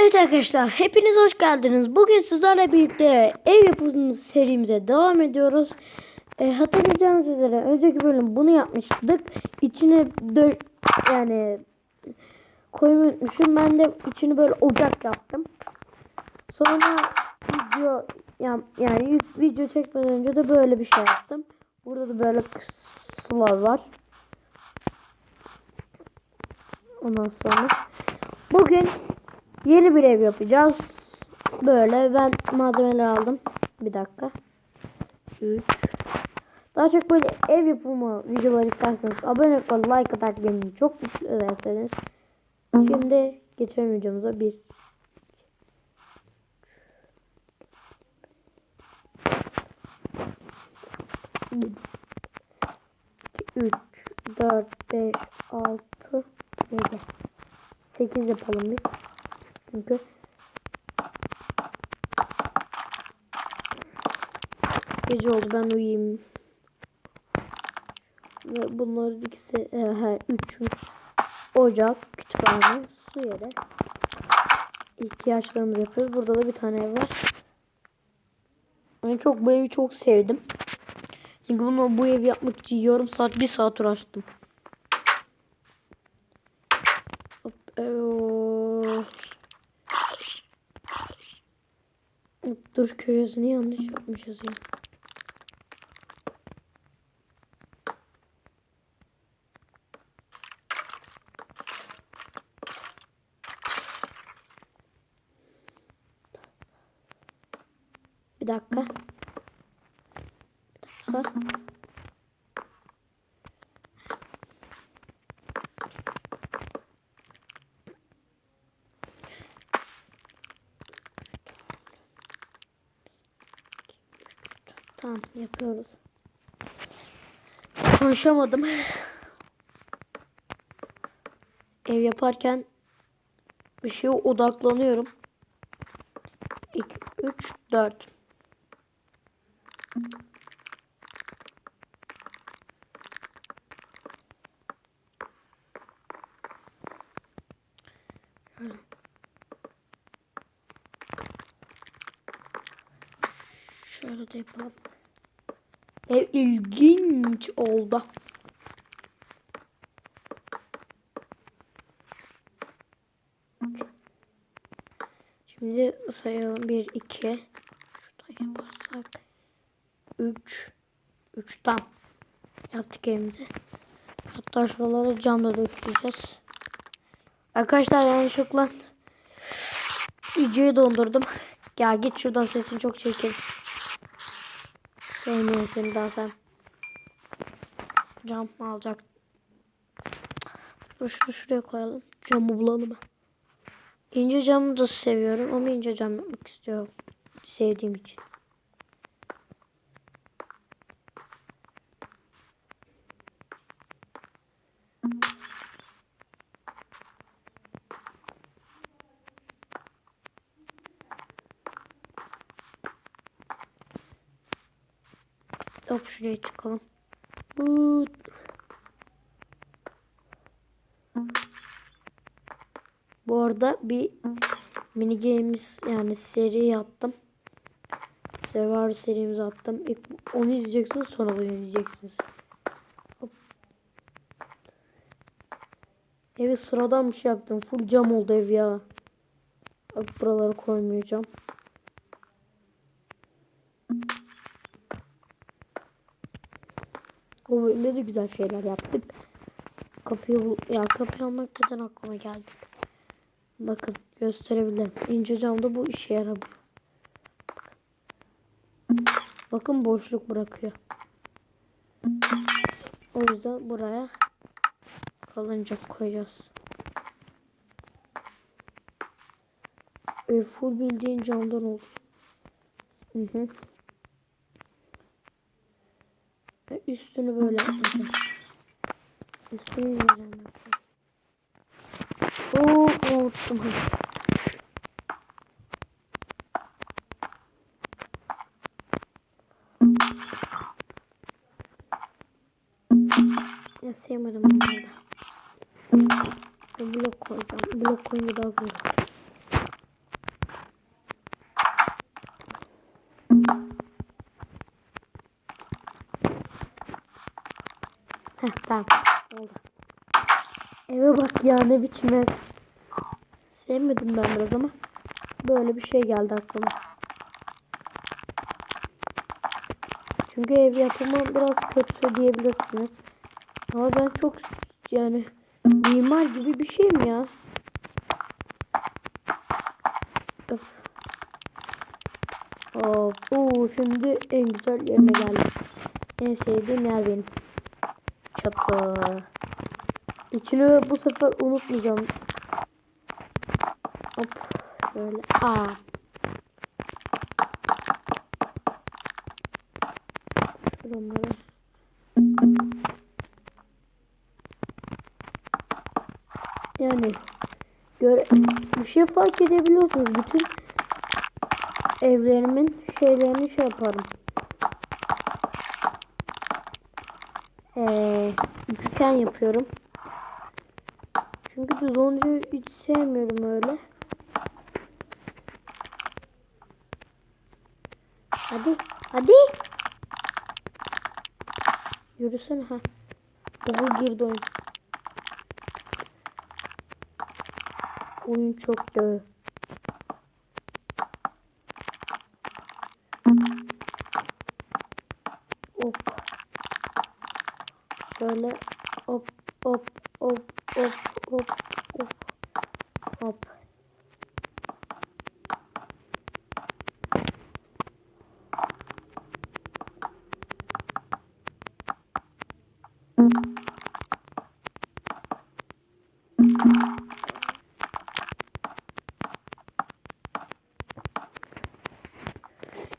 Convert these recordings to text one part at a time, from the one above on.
Evet arkadaşlar hepiniz hoş geldiniz. Bugün sizlerle birlikte ev yapımı serimize devam ediyoruz. E, hatırlayacağınız üzere önceki bölüm bunu yapmıştık. İçine yani koymayı unutmuşum. Ben de içini böyle ocak yaptım. Sonra video yani, yani video çekmeden önce de böyle bir şey yaptım. Burada da böyle sular var. Ondan sonra bugün Yeni bir ev yapacağız. Böyle ben malzemeler aldım. Bir dakika. 3 Daha çok böyle ev yapımı videolar isterseniz abone olup like atarak beni çok mutlu ederseniz. Şimdi geçelim videomuza. 1 3 4 5 6 7 8 yapalım biz. Çünkü gece oldu ben uyuyayım. Ve bunların ikisi e, he, üçü ocak, kütüphane, su yeri. ihtiyaçlarımızı yapıyoruz. Burada da bir tane ev var. Ben çok bu evi çok sevdim. Çünkü bunu bu evi yapmak için yarım saat, bir saat uğraştım. Hop, evet. Dur köşesini yanlış yapmışız ya. Bir dakika. Bir dakika. Tamam yapıyoruz. Konuşamadım. Ev yaparken bir şeye odaklanıyorum. 2, 3, 4. Şöyle de yapalım. Ev ilginç oldu. Şimdi sayalım. 1, 2. Şuradan yaparsak. 3. 3 tam. Yaptık evimizi. Hatta şuralara cam da. Arkadaşlar yanlışlıkla videoyu dondurdum. Ya git şuradan sesin çok çirkin. Sevmiyorum seni daha sen. Cam alacak. Dur şunu şuraya koyalım. Camı bulalım. İnce camı da seviyorum ama ince cam yapmak istiyorum. Sevdiğim için. Hop şuraya çıkalım. Bu Bu arada bir mini games yani seri attım. Survivor serimizi attım. İlk onu izleyeceksiniz sonra bunu izleyeceksiniz. Hop. Evi sıradan bir şey yaptım. Full cam oldu ev ya. Bak buraları koymayacağım. O bölümde de güzel şeyler yaptık. Kapıyı ya kapıyı almak neden aklıma geldi. Bakın gösterebilirim. İnce camda bu işe yaramıyor. Bakın boşluk bırakıyor. O yüzden buraya kalınca koyacağız. E, full bildiğin camdan oldu. Hı hı. Ve üstünü böyle yapacağım. Üstünü yapacağım. Oo unuttum. Ya sevmedim bunları da. Blok koyacağım. Blok koyunca daha güzel. Eve bak ya ne biçim ev. Sevmedim ben biraz ama böyle bir şey geldi aklıma. Çünkü ev yapımı biraz kötü diyebilirsiniz. Ama ben çok yani mimar gibi bir şeyim ya. Öf. Hop. Oo, şimdi en güzel yerine geldim. En sevdiğim yer benim. Çatı. İçini bu sefer unutmayacağım. Hop. Şöyle. Aa. Şuraları. Yani göre bir şey fark edebiliyorsunuz. Bütün evlerimin şeylerini şey yaparım. Ee, üçgen yapıyorum. Çünkü düz olunca hiç sevmiyorum öyle. Hadi, hadi. Yürüsene ha. Baba girdi oyun. Oyun çok döv. Hop. Hop hop hop hop hop hop.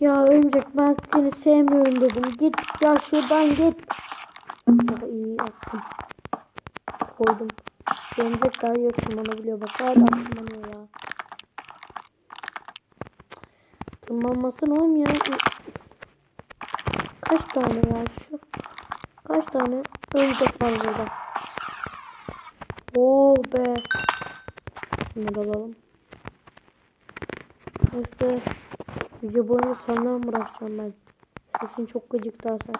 Ya örümcek ben seni sevmiyorum dedim. Git ya şuradan git. Daha iyi yaptım. Koydum. Örümcek daha iyi tırmanabiliyor. Bak hala tırmanıyor ya. Tırmanmasın oğlum ya. Kaç tane ya şu? Kaç tane örümcek var burada? Oh be. Şunu alalım. İşte video boyunca sana mı uğraşacağım ben? Sesin çok gıcık daha sen.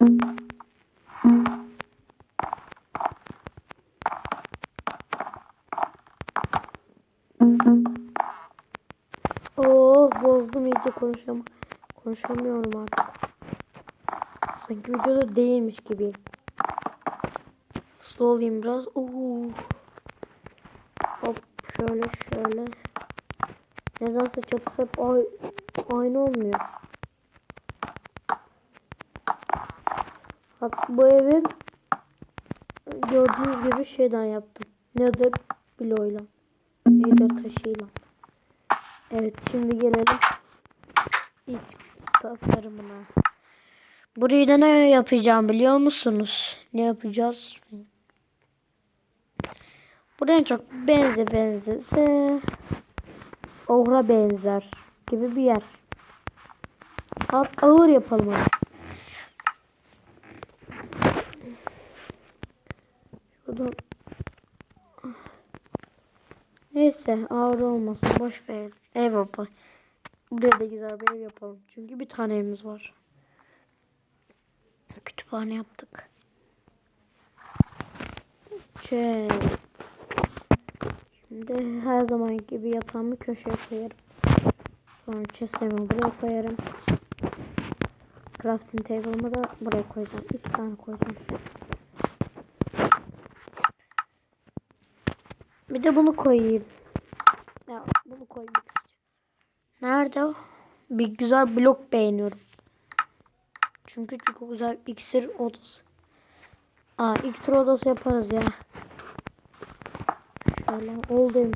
Oh bozdum iyice konuşamam. Konuşamıyorum artık. Sanki videoda değilmiş gibi. Hızlı olayım biraz. Oo. Hop şöyle şöyle. Nedense çatısı hep ay aynı olmuyor. Bak bu evi gördüğünüz gibi şeyden yaptım. Nether bloğuyla. Nether taşıyla. Evet şimdi gelelim ilk tasarımına. Burayı da ne yapacağım biliyor musunuz? Ne yapacağız? Buraya çok benze benzese Ohra benzer gibi bir yer. Alt ağır yapalım onu. Şuradan Neyse ağır olmasın boş ver. Ev yapalım. Buraya da güzel bir ev yapalım. Çünkü bir tane evimiz var. Kütüphane yaptık. Chest. Şimdi her zaman gibi yatağımı köşeye koyarım. Sonra chest'imi buraya koyarım. Crafting table'ımı da buraya koyacağım. İki tane koyacağım. Bir de bunu koyayım. Ya bunu koymak istiyorum. Nerede o? Bir güzel blok beğeniyorum. Çünkü çok güzel iksir odası. Aa X odası yaparız ya. Şöyle oldu.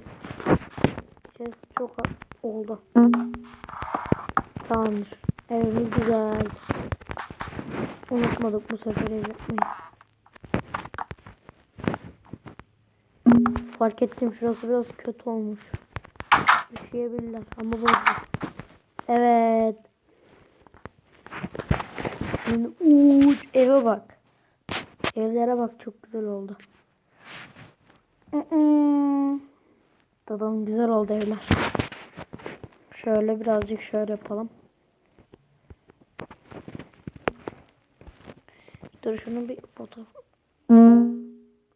Ses çok oldu. Tamamdır. Evimiz güzel. Unutmadık bu sefer ev yapmayı. Fark ettim şurası biraz kötü olmuş. Üşüyebilirler ama bozdu. Evet. Şimdi uç eve bak. Evlere bak çok güzel oldu. Dadam güzel oldu evler. Şöyle birazcık şöyle yapalım. Dur şunu bir fotoğraf.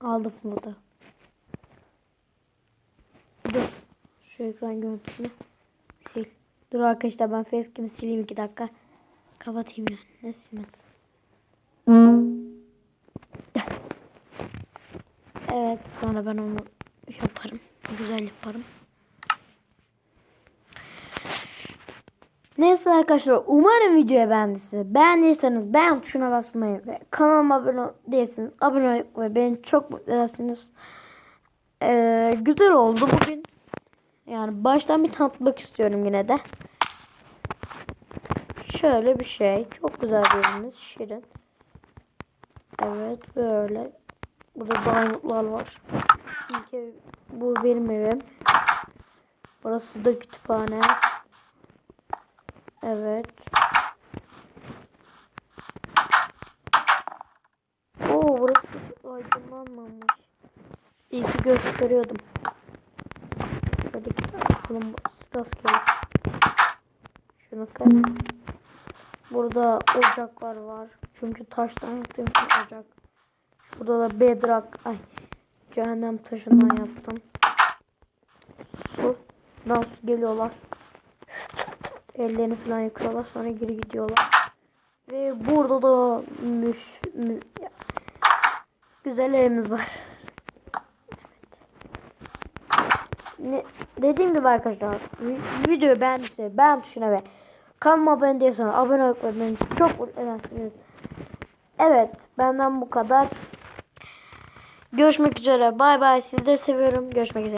Aldım fotoğraf. Dur. Şu ekran görüntüsünü sil. Dur arkadaşlar ben facecam'i sileyim iki dakika. Kapatayım yani. Ne silmez. Evet sonra ben onu yaparım. Güzel yaparım. Neyse arkadaşlar umarım videoyu beğendiyseniz. Beğendiyseniz beğen tuşuna basmayı ve kanalıma abone değilseniz abone olmayı ve beni çok mutlu edersiniz. Ee, güzel oldu bugün. Yani baştan bir tanıtmak istiyorum yine de. Şöyle bir şey. Çok güzel bir evimiz. Şirin. Evet böyle. Burada diamondlar var. İlk ev, bu benim evim. Burası da kütüphane. Evet. Oo burası aydınlanmamış. İyi ki gösteriyordum. Kulum rastgele. Şunu kır. Burada ocaklar var. Çünkü taştan yaptığım için ocak. Burada da bedrock. Ay. Cehennem taşından yaptım. Su. Buradan su geliyorlar. Ellerini falan yıkıyorlar. Sonra geri gidiyorlar. Ve burada da müş, mü, ya, güzel evimiz var. Ne, dediğim gibi arkadaşlar vi- videoyu beğendiyse beğen tuşuna ve kanalıma abone değilseniz abone olmayı çok mutlu edersiniz. Evet benden bu kadar. Görüşmek üzere. Bay bay. Sizleri seviyorum. Görüşmek üzere.